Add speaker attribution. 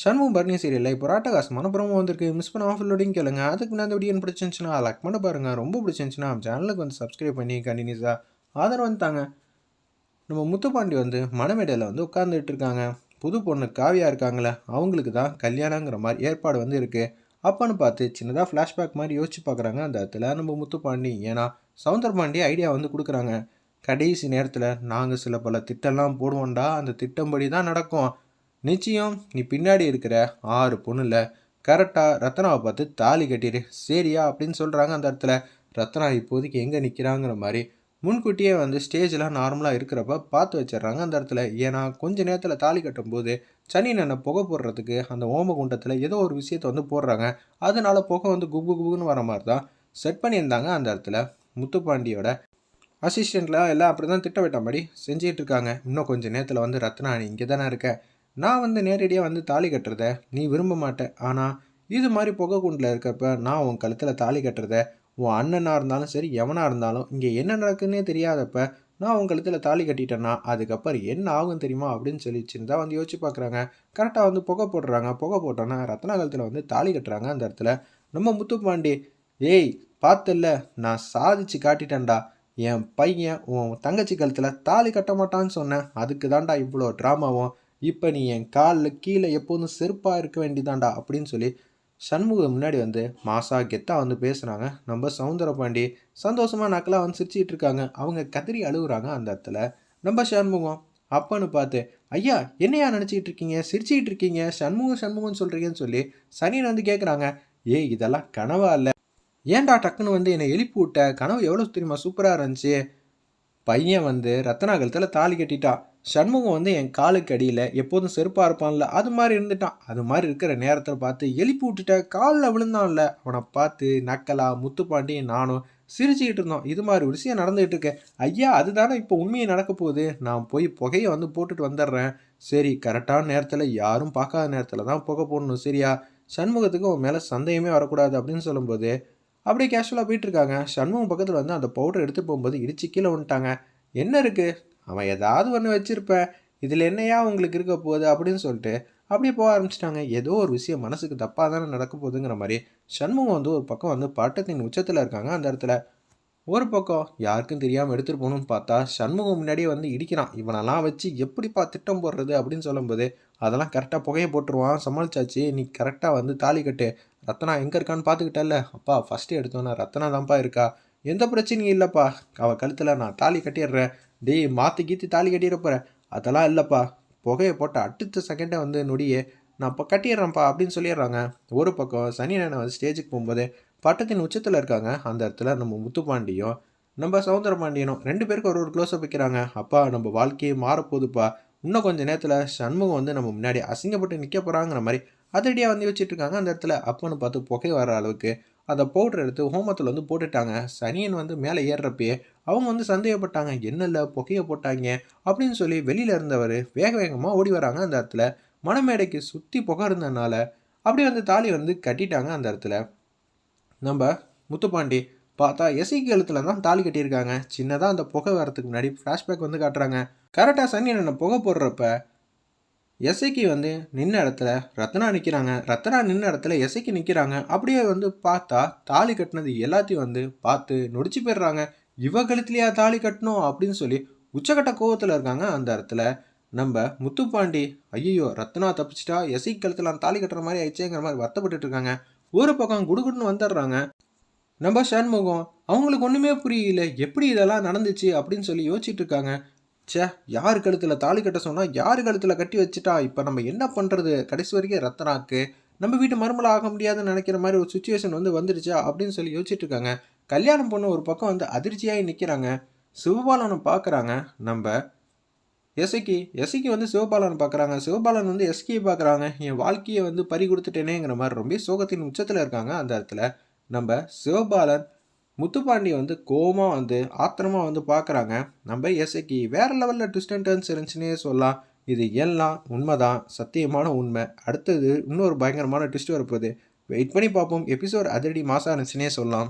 Speaker 1: சண்முகம் பரணி சீரியலில் இப்போ ராட்டகாசமான மனப்புறமும் வந்திருக்கு. மிஸ் பண்ணாமல் ஃபுல்லோடையும் கேளுங்க. அதுக்கு நான் அந்த வீடியோ பிடிச்சிருந்துச்சுன்னா லைக் பண்ண பாருங்கள் ரொம்ப பிடிச்சிருந்துச்சுன்னா சேனலுக்கு வந்து சப்ஸ்கிரைப் பண்ணி கண்டினியூஸாக ஆதரவு வந்துட்டாங்க. நம்ம முத்துப்பாண்டி வந்து மணமேடையில் வந்து உட்காந்துட்டு இருக்காங்க. புது பொண்ணு காவியாக இருக்காங்களே அவங்களுக்கு தான் கல்யாணங்கிற மாதிரி ஏற்பாடு வந்து இருக்குது அப்பன்னு பார்த்து சின்னதாக ஃப்ளாஷ்பேக் மாதிரி யோசிச்சு பார்க்குறாங்க. அந்த இடத்துல நம்ம முத்துப்பாண்டி ஏன்னா சவுந்தரபாண்டி ஐடியா வந்து கொடுக்குறாங்க. கடைசி நேரத்தில் நாங்கள் சில பல திட்டம்லாம் போடுவோம்டா. அந்த திட்டம்படி தான் நடக்கும். நிச்சயம் நீ பின்னாடி இருக்கிற ஆறு பொண்ணுல கரெக்டாக ரத்னாவை பார்த்து தாலி கட்டிடு சரியா அப்படின்னு சொல்கிறாங்க அந்த இடத்துல. ரத்னா இப்போதைக்கு எங்கே நிற்கிறாங்கிற மாதிரி முன்கூட்டியே வந்து ஸ்டேஜ்லாம் நார்மலாக இருக்கிறப்ப பார்த்து வச்சிடுறாங்க அந்த இடத்துல. ஏன்னா கொஞ்ச நேரத்தில் தாலி கட்டும்போது சனி நன்னை புகை போடுறதுக்கு அந்த ஓமகுண்டத்தில் ஏதோ ஒரு விஷயத்த வந்து போடுறாங்க. அதனால புகை வந்து குபு குபுன்னு வர மாதிரி தான் செட் பண்ணியிருந்தாங்க அந்த இடத்துல. முத்துப்பாண்டியோட அசிஸ்டண்ட்லாம் எல்லாம் அப்படி தான் திட்டமிட்ட மாதிரி இருக்காங்க. இன்னும் கொஞ்சம் நேரத்தில் வந்து ரத்னா நீ இங்கே தானே இருக்க? நான் வந்து நேரடியாக வந்து தாலி கட்டுறத நீ விரும்ப மாட்டேன் ஆனால் இது மாதிரி புகை குண்டில் இருக்கப்ப நான் உன் கழுத்தில் தாலி கட்டுறத உன் அண்ணனாக இருந்தாலும் சரி எவனாக இருந்தாலும் இங்கே என்ன நடக்குன்னே தெரியாதப்ப நான் உன் கழுத்தில் தாலி கட்டிட்டேன்னா அதுக்கப்புறம் என்ன ஆகும் தெரியுமா அப்படின்னு சொல்லி சின்னதாக வந்து யோசிச்சு பார்க்குறாங்க கரெக்டாக வந்து புகை போடுறாங்க புகை போட்டோன்னா ரத்னா கழுத்தில் வந்து தாலி கட்டுறாங்க அந்த இடத்துல. நம்ம முத்துப்பாண்டி ஏய் பார்த்தல்ல நான் சாதிச்சு காட்டிட்டேன்டா. என் பையன் உன் தங்கச்சி கழுத்தில் தாலி கட்ட மாட்டான்னு சொன்னேன். அதுக்கு தான்டா இவ்வளோ ட்ராமாவும். இப்போ நீ என் காலில் கீழே எப்போதும் செருப்பாக இருக்க வேண்டியதாண்டா அப்படின்னு சொல்லி சண்முகம் முன்னாடி வந்து மாசா கெத்தாக வந்து பேசுகிறாங்க நம்ம சவுந்தர பாண்டி சந்தோஷமாக நக்கலாக வந்து சிரிச்சிட்டு இருக்காங்க. அவங்க கதறி அழுகுறாங்க அந்த இடத்துல. நம்ம சண்முகம் அப்பன்னு பார்த்து ஐயா என்னையா நினச்சிக்கிட்டு இருக்கீங்க? சிரிச்சிக்கிட்டு இருக்கீங்க? சண்முகம் சண்முகம்னு சொல்கிறீங்கன்னு சொல்லி சனியன் வந்து கேட்குறாங்க ஏய் இதெல்லாம் கனவா இல்லை. ஏன்டா டக்குன்னு வந்து என்னை எழுப்பி விட்ட? கனவு எவ்வளோ தெரியுமா? சூப்பராக இருந்துச்சு. பையன் வந்து ரத்தனாகலத்தில் தாலி கட்டிட்டான் சண்முகம் வந்து என் காலுக்கு அடியில் எப்போதும் செருப்பாக இருப்பான்ல அது மாதிரி இருந்துட்டான். அது மாதிரி இருக்கிற நேரத்தில் பார்த்து எழுப்பி விட்டுட்ட. காலில் விழுந்தான்ல. அவனை பார்த்து நக்கலா முத்துப்பாண்டியும் நானும் சிரிச்சுக்கிட்டு இருந்தோம். இது மாதிரி ஒரு விஷயம் நடந்துகிட்டு இருக்கு. ஐயா அதுதானே இப்போ உண்மையை நடக்க போகுது. நான் போய் புகையை வந்து போட்டுட்டு வந்துடுறேன். சரி கரெக்டான நேரத்தில் யாரும் பார்க்காத நேரத்தில் தான் புகை போடணும் சரியா? சண்முகத்துக்கு உன் மேலே சந்தேகமே வரக்கூடாது அப்படின்னு சொல்லும்போது அப்படியே கேஷுவலாக போயிட்டுருக்காங்க சண்முகம் பக்கத்தில் வந்து அந்த பவுடர் எடுத்து போகும்போது இடிச்சு கீழே வந்துட்டாங்க என்ன இருக்குது அவன் ஏதாவது ஒன்று வச்சுருப்பேன். இதில் என்னையா உங்களுக்கு இருக்க போகுது அப்படின்னு சொல்லிட்டு அப்படியே போக ஆரம்பிச்சிட்டாங்க. ஏதோ ஒரு விஷயம் மனசுக்கு தப்பாக தானே நடக்க போகுதுங்கிற மாதிரி சண்முகம் வந்து ஒரு பக்கம் வந்து பட்டத்தின் உச்சத்தில் இருக்காங்க. அந்த இடத்துல ஒரு பக்கம் யாருக்கும் தெரியாமல் எடுத்துகிட்டு போகணும்னு பார்த்தா சண்முகம் முன்னாடியே வந்து இடிக்கிறான். இவனெல்லாம் வச்சு எப்படிப்பா திட்டம் போடுறது அப்படின்னு சொல்லும்போது அதெல்லாம் கரெக்டாக புகையை போட்டுருவான். சமாளிச்சாச்சு. நீ கரெக்டாக வந்து தாலி கட்டு. ரத்னா எங்கே இருக்கான்னு பார்த்துக்கிட்டல அப்பா ஃபஸ்ட்டு எடுத்தோன்னா ரத்னா தான்ப்பா இருக்கா? எந்த பிரச்சனையும் இல்லைப்பா. அவள் கழுத்தில் நான் தாலி கட்டிடுறேன். டேய் மாற்றி கீற்றி தாலி கட்டிட போகிற அதெல்லாம் இல்லைப்பா. புகையை போட்டால் அடுத்த செகண்டை வந்து நொடியே நான் இப்போ கட்டிடுறேன்ப்பா அப்படின்னு சொல்லிடுறாங்க. ஒரு பக்கம் சனி நேரம் வந்து ஸ்டேஜுக்கு போகும்போது பட்டத்தின் உச்சத்தில் இருக்காங்க. அந்த இடத்துல நம்ம முத்துப்பாண்டியும் நம்ம சவுந்தரபாண்டியனும் ரெண்டு பேருக்கு ஒரு ஒரு க்ளோஸப் வைக்கிறாங்க. அப்பா நம்ம வாழ்க்கையே மாறப்போகுதுப்பா. இன்னும் கொஞ்சம் நேரத்தில் சண்முகம் வந்து நம்ம முன்னாடி அசிங்கப்பட்டு நிற்க போகிறாங்கிற மாதிரி அதிரடியாக வந்து வச்சுட்டு இருக்காங்க அந்த இடத்துல. அப்பன்னு பார்த்து புகை வர அளவுக்கு அந்த பவுடர் எடுத்து ஹோமத்தில் வந்து போட்டுட்டாங்க. சனியன் வந்து மேலே ஏறுறப்பயே அவங்க வந்து சந்தேகப்பட்டாங்க. என்னல்ல புகையை போட்டாங்க? அப்படின்னு சொல்லி வெளியில் இருந்தவர் வேக வேகமாக ஓடி வராங்க அந்த இடத்துல. மணமேடைக்கு சுற்றி புகை இருந்ததுனால அப்படியே வந்து தாலி வந்து கட்டிட்டாங்க அந்த இடத்துல. நம்ம முத்துப்பாண்டி பார்த்தா எஸ்ஐ எழுத்துல தான் தாலி கட்டியிருக்காங்க. சின்னதாக அந்த புகை வரத்துக்கு முன்னாடி ஃப்ளாஷ்பேக் வந்து காட்டுறாங்க. கரெக்டாக சனியன் புகை போடுறப்ப எஸ்ஐக்கு வந்து நின்ன இடத்துல ரத்னா நிற்கிறாங்க ரத்னா நின்ன இடத்துல எஸ்ஐக்கு நிற்கிறாங்க அப்படியே வந்து பார்த்தா தாலி கட்டினது எல்லாத்தையும் வந்து பார்த்து நொடிச்சு போயிடுறாங்க. இவ கழுத்துலையா தாலி கட்டணும் அப்படின்னு சொல்லி உச்சக்கட்ட கோவத்தில் இருக்காங்க. அந்த இடத்துல நம்ம முத்துப்பாண்டி ஐயோ ரத்னா தப்பிச்சிட்டா? எஸ்ஐ கழுத்தில் அந்த தாலி கட்டுற மாதிரி ஆயிடுச்சேங்கிற மாதிரி வருத்தப்பட்டு இருக்காங்க. ஒரு பக்கம் குடுகுடுன்னு வந்துடுறாங்க. நம்ம சண்முகம் அவங்களுக்கு ஒன்றுமே புரியல. எப்படி இதெல்லாம் நடந்துச்சு? அப்படின்னு சொல்லி யோசிச்சுட்டு இருக்காங்க. சே யார் கழுத்தில் தாலி கட்ட சொன்னால் யார் கழுத்தில் கட்டி வச்சுட்டா? இப்போ நம்ம என்ன பண்ணுறது கடைசி வரைக்கும் ரத்தனாக்கு. நம்ம வீட்டு மருமலாக ஆக முடியாதுன்னு நினைக்கிற மாதிரி ஒரு சுச்சுவேஷன் வந்து வந்துடுச்சா? அப்படின்னு சொல்லி யோசிச்சுட்டு இருக்காங்க. கல்யாணம் பொண்ணு ஒரு பக்கம் வந்து அதிர்ச்சியாகி நிற்கிறாங்க சிவபாலனை பார்க்குறாங்க நம்ம எஸ்ஐக்கு எஸ்ஐக்கு வந்து சிவபாலனை பார்க்குறாங்க சிவபாலன் வந்து எஸ்கியை பார்க்குறாங்க என் வாழ்க்கையை வந்து பறி கொடுத்துட்டேனேங்கிற மாதிரி ரொம்ப சோகத்தின் உச்சத்தில் இருக்காங்க அந்த இடத்துல. நம்ம சிவபாலன் முத்துப்பாண்டி வந்து கோபமாக வந்து ஆத்திரமாக வந்து பார்க்குறாங்க நம்ம எஸ்ஐக்கு வேறு லெவலில் ட்விஸ்ட் அண்ட் டர்ன்ஸ் இருந்துச்சுன்னே சொல்லலாம். இது எல்லாம் உண்மைதான் சத்தியமான உண்மை. அடுத்தது இன்னொரு பயங்கரமான ட்விஸ்ட் வரப்போகுது. வெயிட் பண்ணி பார்ப்போம். எபிசோட் அதிரடி மாதம் இருந்துச்சுன்னே சொல்லலாம்.